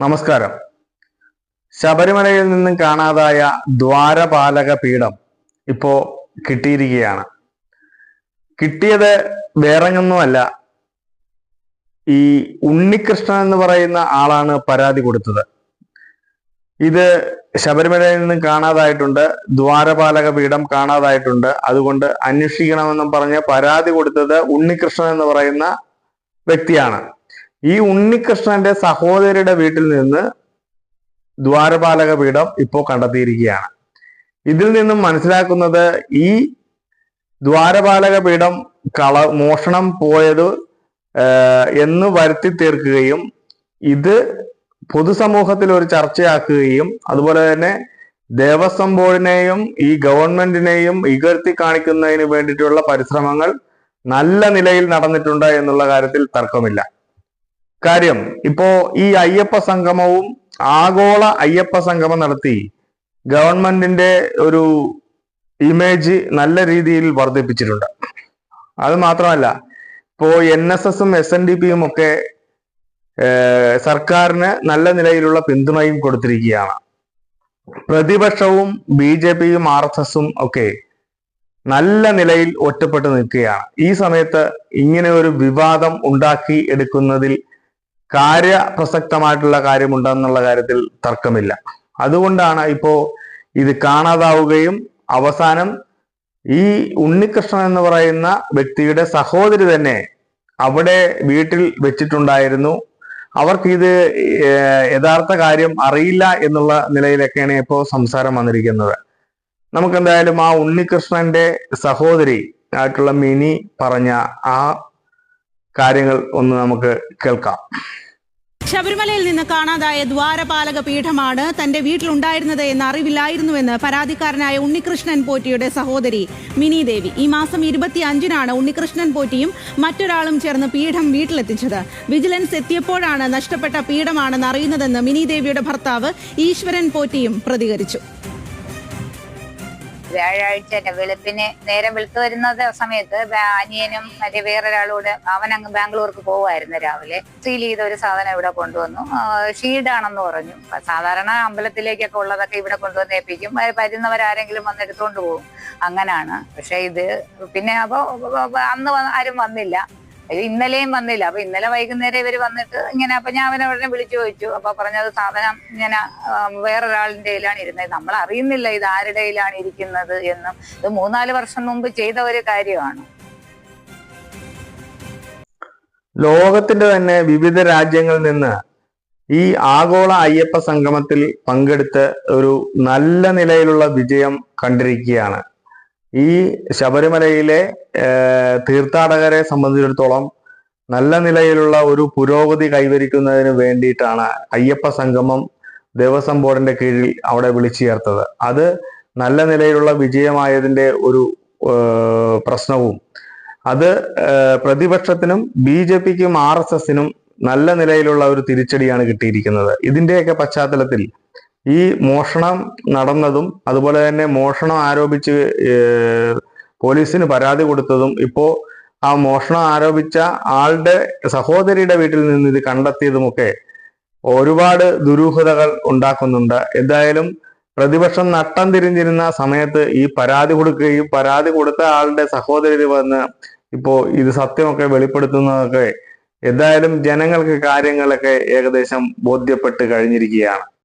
നമസ്കാരം. ശബരിമലയിൽ നിന്നും കാണാതായ ദ്വാരപാലക പീഠം ഇപ്പോ കിട്ടിയിരിക്കുകയാണ്. കിട്ടിയത് വേറെങ്ങൊന്നുമല്ല ഈ ഉണ്ണികൃഷ്ണൻ എന്ന് പറയുന്ന ആളാണ് പരാതി കൊടുത്തത്. ഇത് ശബരിമലയിൽ നിന്നും കാണാതായിട്ടുണ്ട് ദ്വാരപാലക പീഠം കാണാതായിട്ടുണ്ട്. അതുകൊണ്ട് അന്വേഷിക്കണമെന്നും പറഞ്ഞ് പരാതി കൊടുത്തത് ഉണ്ണികൃഷ്ണൻ എന്ന് പറയുന്ന വ്യക്തിയാണ്. ഈ ഉണ്ണികൃഷ്ണന്റെ സഹോദരിയുടെ വീട്ടിൽ നിന്ന് ദ്വാരപാലക പീഠം ഇപ്പോൾ കണ്ടെത്തിയിരിക്കുകയാണ്. ഇതിൽ നിന്നും മനസ്സിലാക്കുന്നത് ഈ ദ്വാരപാലക പീഠം കള മോഷണം പോയത് എന്ന് വരുത്തി തീർക്കുകയും ഇത് പൊതുസമൂഹത്തിൽ ഒരു ചർച്ചയാക്കുകയും അതുപോലെ തന്നെ ദേവസ്വം ബോർഡിനെയും ഈ ഗവൺമെന്റിനെയും ഇകഴ്ത്തി കാണിക്കുന്നതിന് വേണ്ടിയിട്ടുള്ള പരിശ്രമങ്ങൾ നല്ല നിലയിൽ നടന്നിട്ടുണ്ട് എന്നുള്ള കാര്യത്തിൽ തർക്കമില്ല. കാര്യം ഇപ്പോ ഈ അയ്യപ്പ സംഗമവും ആഗോള അയ്യപ്പ സംഗമം നടത്തി ഗവൺമെന്റിന്റെ ഒരു ഇമേജ് നല്ല രീതിയിൽ വർദ്ധിപ്പിച്ചിട്ടുണ്ട്. അത് മാത്രമല്ല ഇപ്പോ എൻ എസ് എസും എസ് എൻ ഡി പിയും ഒക്കെ സർക്കാരിന് നല്ല നിലയിലുള്ള പിന്തുണയും കൊടുത്തിരിക്കുകയാണ്. പ്രതിപക്ഷവും ബി ജെ പിയും ആർ എസ് എസും ഒക്കെ നല്ല നിലയിൽ ഒറ്റപ്പെട്ടു നിൽക്കുകയാണ്. ഈ സമയത്ത് ഇങ്ങനെ ഒരു വിവാദം ഉണ്ടാക്കി എടുക്കുന്നതിൽ കാര്യപ്രസക്തമായിട്ടുള്ള കാര്യമുണ്ടെന്നുള്ള കാര്യത്തിൽ തർക്കമില്ല. അതുകൊണ്ടാണ് ഇപ്പോ ഇത് കാണാതാവുകയും അവസാനം ഈ ഉണ്ണികൃഷ്ണൻ എന്ന് പറയുന്ന വ്യക്തിയുടെ സഹോദരി തന്നെ അവിടെ വീട്ടിൽ വെച്ചിട്ടുണ്ടായിരുന്നു. അവർക്ക് ഇത് യഥാർത്ഥ കാര്യം അറിയില്ല എന്നുള്ള നിലയിലൊക്കെയാണ് ഇപ്പോ സംസാരം വന്നിരിക്കുന്നത്. നമുക്ക് എന്തായാലും ആ ഉണ്ണികൃഷ്ണന്റെ സഹോദരി ആയിട്ടുള്ള മിനി പറഞ്ഞ ആ കാര്യങ്ങൾ ഒന്ന് നമുക്ക് കേൾക്കാം. ശബരിമലയിൽ നിന്ന് കാണാതായ ദ്വാരപാലക പീഠമാണ് തന്റെ വീട്ടിലുണ്ടായിരുന്നത് എന്ന് അറിവില്ലായിരുന്നുവെന്ന് പരാതിക്കാരനായ ഉണ്ണികൃഷ്ണൻ പോറ്റിയുടെ സഹോദരി മിനി ദേവി ഈ മാസം ഇരുപത്തി അഞ്ചിനാണ് ഉണ്ണികൃഷ്ണൻ പോറ്റിയും മറ്റൊരാളും ചേർന്ന് പീഠം വീട്ടിലെത്തിച്ചത്. വിജിലൻസ് എത്തിയപ്പോഴാണ് നഷ്ടപ്പെട്ട പീഠമാണെന്ന് അറിയുന്നതെന്ന് മിനി ദേവിയുടെ ഭർത്താവ് ഈശ്വരൻ പോറ്റിയും പ്രതികരിച്ചു. വ്യാഴാഴ്ച വെളുപ്പിന് നേരം വെളുത്തു വരുന്ന സമയത്ത് അനിയനും മറ്റേ വേറൊരാളോട് അവൻ അങ്ങ് ബാംഗ്ലൂർക്ക് പോവായിരുന്നു രാവിലെ. സീൽ ചെയ്ത ഒരു സാധനം ഇവിടെ കൊണ്ടുവന്നു. ഷീഡ് ഷീഡാണെന്ന് പറഞ്ഞു. സാധാരണ അമ്പലത്തിലേക്കൊക്കെ ഉള്ളതൊക്കെ ഇവിടെ കൊണ്ടുവന്ന് ഏൽപ്പിക്കും. വരുന്നവരാരെങ്കിലും വന്ന് എടുത്തോണ്ട് പോകും. അങ്ങനാണ്. പക്ഷെ ഇത് പിന്നെ അപ്പൊ അന്ന് ആരും വന്നില്ല. ഇത് ഇന്നലെയും വന്നില്ല. അപ്പൊ ഇന്നലെ വൈകുന്നേരം ഇവർ വന്നിട്ട് ഇങ്ങനെ അപ്പൊ ഞാൻ അവനെ ഉടനെ വിളിച്ചു ചോദിച്ചു. അപ്പൊ പറഞ്ഞത് സാധനം ഇങ്ങനെ വേറൊരാളിന്റെ കയ്യിലാണ് ഇരുന്നത്. നമ്മൾ അറിയുന്നില്ല ഇത് ആരുടെ കയ്യിലാണ് ഇരിക്കുന്നത് എന്നും. ഇത് മൂന്നാൽ വർഷം മുമ്പ് ചെയ്ത ഒരു കാര്യമാണ്. ലോകത്തിന്റെ തന്നെ വിവിധ രാജ്യങ്ങളിൽ നിന്ന് ഈ ആഗോള അയ്യപ്പ സംഗമത്തിൽ പങ്കെടുത്ത് ഒരു നല്ല നിലയിലുള്ള വിജയം കണ്ടിരിക്കുകയാണ്. ഈ ശബരിമലയിലെ തീർത്ഥാടകരെ സംബന്ധിച്ചിടത്തോളം നല്ല നിലയിലുള്ള ഒരു പുരോഗതി കൈവരിക്കുന്നതിന് വേണ്ടിയിട്ടാണ് അയ്യപ്പ സംഗമം ദേവസ്വം ബോർഡിന്റെ കീഴിൽ അവിടെ വിളിച്ചു ചേർത്തത് അത് നല്ല നിലയിലുള്ള വിജയമായതിന്റെ ഒരു പ്രശ്നവും. അത് പ്രതിപക്ഷത്തിനും ബി ജെ പിക്കും ആർ എസ് എസിനും നല്ല നിലയിലുള്ള ഒരു തിരിച്ചടിയാണ് കിട്ടിയിരിക്കുന്നത്. ഇതിന്റെയൊക്കെ പശ്ചാത്തലത്തിൽ ഈ മോഷണം നടന്നതും അതുപോലെ തന്നെ മോഷണം ആരോപിച്ച് പോലീസിന് പരാതി കൊടുത്തതും ഇപ്പോ ആ മോഷണം ആരോപിച്ച ആളുടെ സഹോദരിയുടെ വീട്ടിൽ നിന്ന് ഇത് കണ്ടെത്തിയതുമൊക്കെ ഒരുപാട് ദുരൂഹതകൾ ഉണ്ടാക്കുന്നുണ്ട്. എന്തായാലും പ്രതിപക്ഷം നട്ടം തിരിഞ്ഞിരുന്ന സമയത്ത് ഈ പരാതി കൊടുക്കുകയും പരാതി കൊടുത്ത ആളുടെ സഹോദരി വന്ന് ഇപ്പോ ഇത് സത്യമൊക്കെ വെളിപ്പെടുത്തുന്നതൊക്കെ എന്തായാലും ജനങ്ങൾക്ക് കാര്യങ്ങളൊക്കെ ഏകദേശം ബോധ്യപ്പെട്ട് കഴിഞ്ഞിരിക്കുകയാണ്.